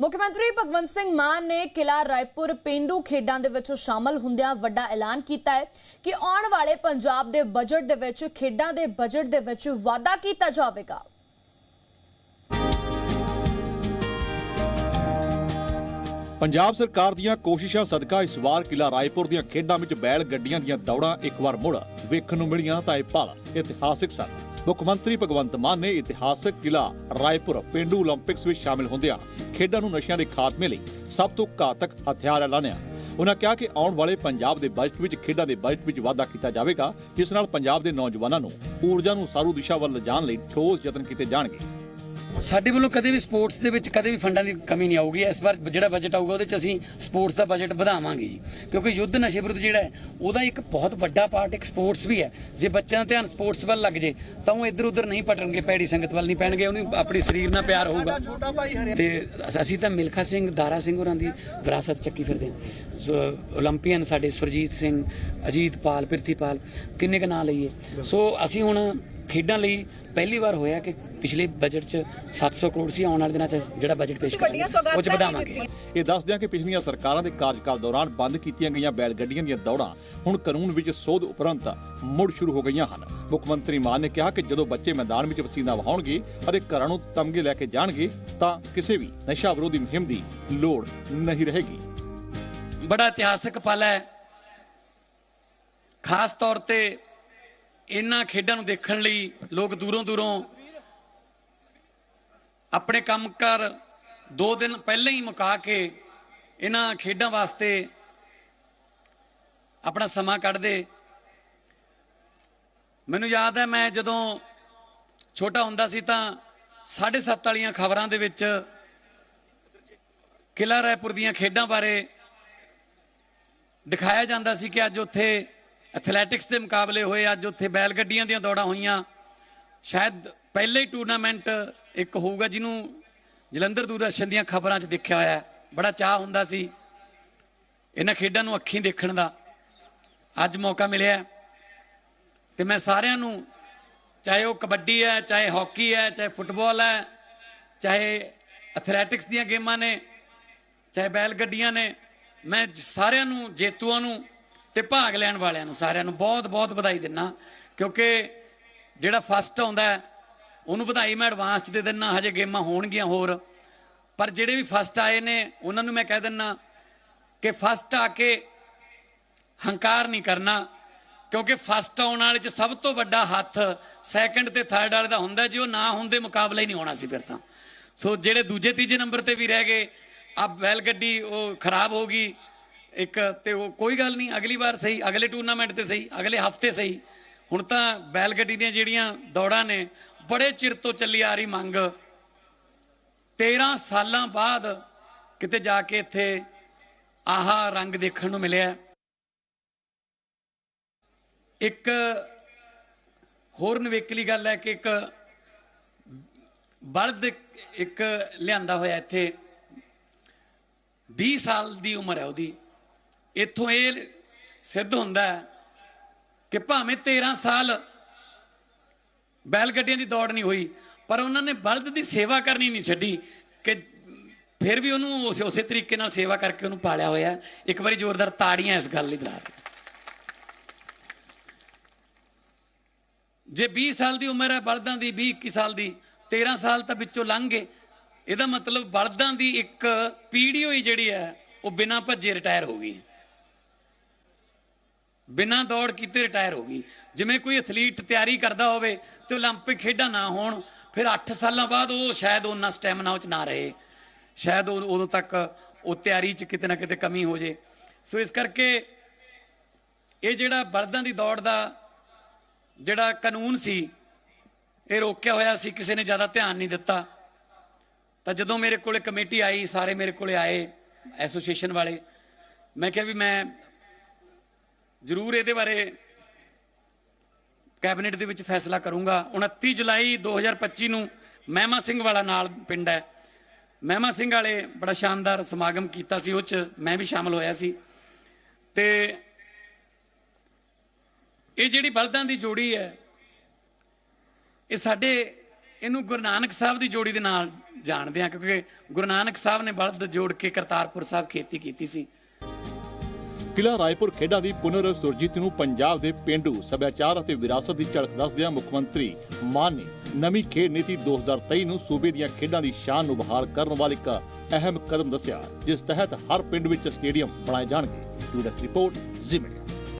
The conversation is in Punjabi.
ਮੁੱਖ ਮੰਤਰੀ ਭਗਵੰਤ ਸਿੰਘ ਮਾਨ ਨੇ ਕਿਲਾ ਰਾਏਪੁਰ ਪਿੰਡੂ ਖੇਡਾਂ ਦੇ ਵਿੱਚ ਸ਼ਾਮਲ ਹੁੰਦਿਆਂ ਵੱਡਾ ਐਲਾਨ ਕੀਤਾ ਹੈ ਕਿ ਆਉਣ ਵਾਲੇ ਪੰਜਾਬ ਦੇ ਬਜਟ ਦੇ ਵਿੱਚ, ਖੇਡਾਂ ਦੇ ਬਜਟ ਦੇ ਵਿੱਚ ਵਾਧਾ ਕੀਤਾ ਜਾਵੇਗਾ। ਪੰਜਾਬ ਸਰਕਾਰ ਦੀਆਂ ਕੋਸ਼ਿਸ਼ਾਂ ਸਦਕਾ ਇਸ ਵਾਰ ਕਿਲਾ ਰਾਏਪੁਰ ਦੀਆਂ ਖੇਡਾਂ ਵਿੱਚ ਬੈਲ ਗੱਡੀਆਂ ਦੀਆਂ ਦੌੜਾਂ ਇੱਕ ਵਾਰ ਮੁੜ ਵੇਖਣ ਨੂੰ ਮਿਲੀਆਂ ਤਾਂ ਇਹ ਪਲ ਇਤਿਹਾਸਿਕ ਸਨ। ਮੁੱਖ ਮੰਤਰੀ ਭਗਵੰਤ ਮਾਨ ਨੇ ਇਤਿਹਾਸਕ ਕਿਲਾ ਰਾਏਪੁਰ ਪਿੰਡੂ 올림픽ਸ ਵਿੱਚ ਸ਼ਾਮਿਲ ਹੁੰਦਿਆਂ ਖੇਡਾਂ ਨੂੰ ਨਸ਼ਿਆਂ ਦੇ ਖਾਤਮੇ ਲਈ ਸਭ ਤੋਂ ਘਾਤਕ ਹਥਿਆਰ ਐਲਾਨਿਆ। ਉਨ੍ਹਾਂ ਕਿਹਾ ਕਿ ਆਉਣ ਵਾਲੇ ਪੰਜਾਬ ਦੇ ਬਜਟ ਵਿੱਚ, ਖੇਡਾਂ ਦੇ ਬਜਟ ਵਿੱਚ ਵਾਧਾ ਕੀਤਾ ਜਾਵੇਗਾ, ਜਿਸ ਨਾਲ ਪੰਜਾਬ ਦੇ ਨੌਜਵਾਨਾਂ ਨੂੰ ਊਰਜਾ ਨੂੰ ਸਾਰੂ ਦਿਸ਼ਾ ਵੱਲ ਲਿਜਾਣ ਲਈ ਠੋਸ ਯਤਨ ਕੀਤੇ ਜਾਣਗੇ। ਸਾਡੇ ਵੱਲੋਂ ਕਦੇ ਵੀ ਸਪੋਰਟਸ ਦੇ ਵਿੱਚ ਕਦੇ ਵੀ ਫੰਡਾਂ ਦੀ ਕਮੀ ਨਹੀਂ ਆਊਗੀ। ਇਸ ਵਾਰ ਜਿਹੜਾ ਬਜਟ ਆਊਗਾ ਉਹਦੇ 'ਚ ਅਸੀਂ ਸਪੋਰਟਸ ਦਾ ਬਜਟ ਵਧਾਵਾਂਗੇ ਜੀ। ਕਿਉਂਕਿ ਯੁੱਧ ਨਸ਼ੇ ਵਿਰੁੱਧ ਜਿਹੜਾ ਹੈ ਉਹਦਾ ਇੱਕ ਬਹੁਤ ਵੱਡਾ ਪਾਰਟ ਇੱਕ ਸਪੋਰਟਸ ਵੀ ਹੈ। ਜੇ ਬੱਚਿਆਂ ਦਾ ਧਿਆਨ ਸਪੋਰਟਸ ਵੱਲ ਲੱਗ ਜੇ ਤਾਂ ਉਹ ਇੱਧਰ ਉੱਧਰ ਨਹੀਂ ਪਟਣਗੇ ਪੈੜੀ ਸੰਗਤ ਵੱਲ ਨਹੀਂ ਪੈਣਗੇ ਉਹਨੂੰ ਆਪਣੇ ਸਰੀਰ ਨਾਲ ਪਿਆਰ ਹੋਊਗਾ। ਤੇ ਅਸੀਂ ਤਾਂ ਮਿਲਖਾ ਸਿੰਘ ਦਾਰਾ ਸਿੰਘ ਹੋਰਾਂ ਦੀ ਵਿਰਾਸਤ ਚੱਕੀ ਫਿਰਦੇ ਹਾਂ। ਸੋ 올림ਪੀਅਨ ਸਾਡੇ ਸੁਰਜੀਤ ਸਿੰਘ ਅਜੀਤ ਪਾਲ ਪ੍ਰਿਥੀਪਾਲ ਕਿੰਨੇ ਕ ਨਾਂ ਲਈਏ। ਸੋ ਅਸੀਂ ਹੁਣ ਖੇਡਾਂ ਲਈ ਪਹਿਲੀ ਵਾਰ ਹੋਇਆ ਕਿ ਪਿਛਲੇ ਬਜਟ 'ਚ 700 ਕਰੋੜ ਸੀ ਆਉਣ ਵਾਲੇ ਦਿਨਾਂ 'ਚ ਜਿਹੜਾ ਬਜਟ ਪੇਸ਼ ਕਰਾਂਗੇ ਉਹ 'ਚ ਵਧਾਵਾਂਗੇ। ਇਹ ਦੱਸਦੇ ਹਾਂ ਕਿ ਪਿਛਲੀਆਂ ਸਰਕਾਰਾਂ ਦੇ ਕਾਰਜਕਾਲ ਦੌਰਾਨ ਬੰਦ ਕੀਤੀਆਂ ਗਈਆਂ ਬੈਲ ਗੱਡੀਆਂ ਦੀਆਂ ਦੌੜਾਂ ਹੁਣ ਕਾਨੂੰਨ ਵਿੱਚ ਸੋਧ ਉਪਰੰਤ ਮੁੜ ਸ਼ੁਰੂ ਹੋ ਗਈਆਂ ਹਨ। ਮੁੱਖ ਮੰਤਰੀ ਮਾਨ ਨੇ ਕਿਹਾ ਕਿ ਜਦੋਂ ਬੱਚੇ ਮੈਦਾਨ ਵਿੱਚ ਪਸੀਨਾ ਵਹਾਉਣਗੇ ਅਤੇ ਘਰਾਂ ਨੂੰ ਤਮਗੇ ਲੈ ਕੇ ਜਾਣਗੇ ਤਾਂ ਕਿਸੇ ਵੀ ਨਸ਼ਾ ਵਿਰੋਧੀ ਮੁਹਿੰਮ ਦੀ ਲੋੜ ਨਹੀਂ ਰਹੇਗੀ। ਬੜਾ ਇਤਿਹਾਸਕ ਪਲ ਹੈ। ਖਾਸ ਤੌਰ ਤੇ ਇਹਨਾਂ ਖੇਡਾਂ ਨੂੰ ਦੇਖਣ ਲਈ ਲੋਕ ਦੂਰੋਂ ਦੂਰੋਂ ਆਪਣੇ ਕੰਮ ਕਰ ਦੋ ਦਿਨ ਪਹਿਲਾਂ ਹੀ ਮੁਕਾ ਕੇ ਇਹਨਾਂ ਖੇਡਾਂ ਵਾਸਤੇ ਆਪਣਾ ਸਮਾਂ ਕੱਢਦੇ। ਮੈਨੂੰ ਯਾਦ ਹੈ ਮੈਂ ਜਦੋਂ ਛੋਟਾ ਹੁੰਦਾ ਸੀ ਤਾਂ 7:30 ਵਾਲੀਆਂ ਖਬਰਾਂ ਦੇ ਵਿੱਚ ਕਿਲਾ ਰਾਏਪੁਰ ਦੀਆਂ ਖੇਡਾਂ ਬਾਰੇ ਦਿਖਾਇਆ ਜਾਂਦਾ ਸੀ ਕਿ ਅੱਜ ਉੱਥੇ ਐਥਲੈਟਿਕਸ ਦੇ ਮੁਕਾਬਲੇ ਹੋਏ, ਅੱਜ ਉੱਥੇ ਬੈਲ ਗੱਡੀਆਂ ਦੀਆਂ ਦੌੜਾਂ ਹੋਈਆਂ। ਸ਼ਾਇਦ ਪਹਿਲੇ ਹੀ ਟੂਰਨਾਮੈਂਟ ਇੱਕ ਹੋਊਗਾ ਜਿਹਨੂੰ ਜਲੰਧਰ ਦੂਰਦਰਸ਼ਨ ਦੀਆਂ ਖਬਰਾਂ 'ਚ ਦੇਖਿਆ ਹੋਇਆ ਬੜਾ ਚਾਹ ਹੁੰਦਾ ਸੀ ਇਹਨਾਂ ਖੇਡਾਂ ਨੂੰ ਅੱਖੀਂ ਦੇਖਣ ਦਾ ਅੱਜ ਮੌਕਾ ਮਿਲਿਆ ਹੈ। ਤੇ ਮੈਂ ਸਾਰਿਆਂ ਨੂੰ ਚਾਹੇ ਉਹ ਕਬੱਡੀ ਹੈ, ਚਾਹੇ ਹਾਕੀ ਹੈ, ਚਾਹੇ ਫੁੱਟਬਾਲ ਹੈ, ਚਾਹੇ ਐਥਲੈਟਿਕਸ ਦੀਆਂ ਗੇਮਾਂ ਨੇ, ਚਾਹੇ ਬੈਲ ਗੱਡੀਆਂ ਨੇ, ਮੈਂ ਸਾਰਿਆਂ ਨੂੰ, ਜੇਤੂਆਂ ਨੂੰ ਤੇ ਭਾਗ ਲੈਣ ਵਾਲਿਆਂ ਨੂੰ ਸਾਰਿਆਂ ਨੂੰ ਬਹੁਤ ਬਹੁਤ ਵਧਾਈ ਦਿੰਨਾ ਕਿਉਂਕਿ ਜਿਹੜਾ ਫਸਟ ਆਉਂਦਾ ਉਹਨੂੰ ਵਧਾਈ ਮੈਂ ਐਡਵਾਂਸ ਚ ਦੇ ਦਿੰਨਾ ਹਜੇ ਗੇਮਾਂ ਹੋਣਗੀਆਂ ਹੋਰ। ਪਰ ਜਿਹੜੇ ਵੀ ਫਸਟ ਆਏ ਨੇ, ਉਹਨਾਂ ਨੂੰ ਮੈਂ ਕਹਿ ਦਿੰਨਾ ਕਿ ਫਸਟ ਆ ਕੇ ਹੰਕਾਰ ਨਹੀਂ ਕਰਨਾ, ਕਿਉਂਕਿ ਫਸਟ ਆਉਣ ਵਾਲੇ ਚ ਸਭ ਤੋਂ ਵੱਡਾ ਹੱਥ ਸੈਕੰਡ ਤੇ ਥਰਡ ਵਾਲੇ ਦਾ ਹੁੰਦਾ ਜੇ ਉਹ ਨਾ ਹੁੰਦੇ ਮੁਕਾਬਲਾ ਹੀ ਨਹੀਂ ਹੋਣਾ ਸੀ ਫਿਰ ਤਾਂ। ਸੋ ਜਿਹੜੇ ਦੂਜੇ ਤੀਜੇ ਨੰਬਰ ਤੇ ਵੀ ਰਹਿ ਗਏ ਆ ਬੈਲ ਗੱਡੀ ਉਹ ਖਰਾਬ ਹੋ ਗਈ, ਇੱਕ ਤੇ ਉਹ ਕੋਈ ਗੱਲ ਨਹੀਂ, ਅਗਲੀ ਵਾਰ ਸਹੀ, ਅਗਲੇ ਟੂਰਨਾਮੈਂਟ ਤੇ ਸਹੀ, ਅਗਲੇ ਹਫ਼ਤੇ ਸਹੀ। ਹੁਣ ਤਾਂ ਬੈਲ ਗੱਡੀ ਦੀਆਂ ਜਿਹੜੀਆਂ ਦੌੜਾਂ ਨੇ, ਬੜੇ ਚਿਰ ਤੋਂ ਚੱਲੀ ਆ ਰਹੀ ਮੰਗ। 13 ਸਾਲਾਂ ਬਾਅਦ ਕਿਤੇ ਜਾ ਕੇ ਇੱਥੇ ਆਹਾ ਰੰਗ ਦੇਖਣ ਨੂੰ ਮਿਲਿਆ। ਇੱਕ ਹੋਰ ਨਵੇਕਲੀ ਗੱਲ ਹੈ ਕਿ ਇੱਕ ਬਲਦ ਇੱਕ ਲਿਆਂਦਾ ਹੋਇਆ ਇੱਥੇ। 20 ਸਾਲ ਦੀ ਉਮਰ ਹੈ ਉਹਦੀ। ਇੱਥੋਂ ਇਹ ਸਿੱਧ ਹੁੰਦਾ ਹੈ ਕਿ ਭਾਵੇਂ 13 ਸਾਲ ਬੈਲ ਗੱਡੀਆਂ ਦੀ ਦੌੜ ਨਹੀਂ ਹੋਈ, ਪਰ ਉਹਨਾਂ ਨੇ ਬਲਦ ਦੀ ਸੇਵਾ ਕਰਨੀ ਨਹੀਂ ਛੱਡੀ ਕਿ ਫਿਰ ਵੀ ਉਹਨੂੰ ਉਸੇ ਤਰੀਕੇ ਨਾਲ ਸੇਵਾ ਕਰਕੇ ਉਹਨੂੰ ਪਾਲਿਆ ਹੋਇਆ। ਇੱਕ ਵਾਰੀ ਜ਼ੋਰਦਾਰ ਤਾੜੀਆਂ ਇਸ ਗੱਲ ਲਈ ਬੁਲਾ ਦਿਓ ਜੇ 20 ਸਾਲ ਦੀ ਉਮਰ ਹੈ ਬਲਦਾਂ ਦੀ 20 21 ਸਾਲ ਦੀ 13 ਸਾਲ ਤਾਂ ਵਿੱਚੋਂ ਲੰਘ ਗਏ। ਇਹਦਾ ਮਤਲਬ ਬਲਦਾਂ ਦੀ ਇੱਕ ਪੀੜ੍ਹੀ ਹੋਈ ਜਿਹੜੀ ਹੈ, ਉਹ ਬਿਨਾਂ ਭੱਜੇ ਰਿਟਾਇਰ ਹੋ ਗਈ ਬਿਨਾਂ ਦੌੜ ਕੀਤੇ ਰਿਟਾਇਰ ਹੋ ਗਈ ਜਿਵੇਂ ਕੋਈ ਐਥਲੀਟ ਤਿਆਰੀ ਕਰਦਾ ਹੋਵੇ ਤੇ 올림픽 ਖੇਡਾਂ ਨਾ ਹੋਣ ਫਿਰ 8 ਸਾਲਾਂ ਬਾਅਦ ਉਹ ਸ਼ਾਇਦ ਉਹਨਾਂ ਸਟੈਮਿਨਾ ਉਹ ਚ ਨਾ ਰਹੇ ਸ਼ਾਇਦ ਉਹ- ਉਦੋਂ ਤੱਕ ਉਹ ਤਿਆਰੀ ਚ ਕਿਤੇ ਨਾ ਕਿਤੇ ਕਮੀ ਹੋ ਜੇ ਸੋ ਇਸ ਕਰਕੇ ਇਹ ਜਿਹੜਾ ਬਲਦਾਂ ਦੀ ਦੌੜ ਦਾ ਜਿਹੜਾ ਕਾਨੂੰਨ ਸੀ ਇਹ ਰੋਕਿਆ ਹੋਇਆ ਸੀ ਕਿਸੇ ਨੇ ਜ਼ਿਆਦਾ ਧਿਆਨ ਨਹੀਂ ਦਿੱਤਾ ਤਾਂ ਜਦੋਂ ਮੇਰੇ ਕੋਲੇ ਕਮੇਟੀ ਆਈ ਸਾਰੇ ਮੇਰੇ ਕੋਲੇ ਆਏ ਐਸੋਸੀਏਸ਼ਨ ਵਾਲੇ ਮੈਂ ਕਿਹਾ ਵੀ ਮੈਂ ਜ਼ਰੂਰ ਇਹਦੇ ਬਾਰੇ ਕੈਬਨਿਟ ਦੇ ਵਿੱਚ ਫੈਸਲਾ ਕਰੂੰਗਾ। 29 ਜੁਲਾਈ 2025 ਨੂੰ ਮਹਿਮਾ ਸਿੰਘ ਵਾਲਾ ਨਾਲ ਪਿੰਡ ਹੈ। ਮਹਿਮਾ ਸਿੰਘ ਵਾਲੇ ਬੜਾ ਸ਼ਾਨਦਾਰ ਸਮਾਗਮ ਕੀਤਾ ਸੀ, ਉਹ ਚ ਮੈਂ ਵੀ ਸ਼ਾਮਲ ਹੋਇਆ ਸੀ। ਤੇ ਇਹ ਜਿਹੜੀ ਬਲਦਾਂ ਦੀ ਜੋੜੀ ਹੈ, ਇਹ ਸਾਡੇ, ਇਹਨੂੰ ਗੁਰੂ ਨਾਨਕ ਸਾਹਿਬ ਦੀ ਜੋੜੀ ਦੇ ਨਾਲ ਜਾਣਦੇ ਹਾਂ, ਕਿਉਂਕਿ ਗੁਰੂ ਨਾਨਕ ਸਾਹਿਬ ਨੇ ਬਲਦ ਜੋੜ ਕੇ ਕਰਤਾਰਪੁਰ ਸਾਹਿਬ ਖੇਤੀ ਕੀਤੀ ਸੀ। ਕਿਲਾ ਰਾਏਪੁਰ ਖੇਡਾਂ ਦੀ ਪੁਨਰ ਸੁਰਜੀਤ ਨੂੰ ਪੰਜਾਬ ਦੇ ਪਿੰਡੂ ਸੱਭਿਆਚਾਰ ਅਤੇ ਵਿਰਾਸਤ ਦੀ ਝਲਕ ਦੱਸਦਿਆਂ ਮੁੱਖ ਮੰਤਰੀ ਮਾਨ ਨੇ ਨਵੀਂ ਖੇਡ ਨੀਤੀ 2023 ਨੂੰ ਸੂਬੇ ਦੀਆਂ ਖੇਡਾਂ ਦੀ ਸ਼ਾਨ ਨੂੰ ਬਹਾਲ ਕਰਨ ਵਾਲੀ ਇੱਕ ਅਹਿਮ ਕਦਮ ਦੱਸਿਆ, ਜਿਸ ਤਹਿਤ ਹਰ ਪਿੰਡ ਵਿੱਚ ਸਟੇਡੀਅਮ ਬਣਾਏ ਜਾਣਗੇ। ਟੂਡੈਸਟ ਰਿਪੋਰਟ ਜ਼ਿਮੇ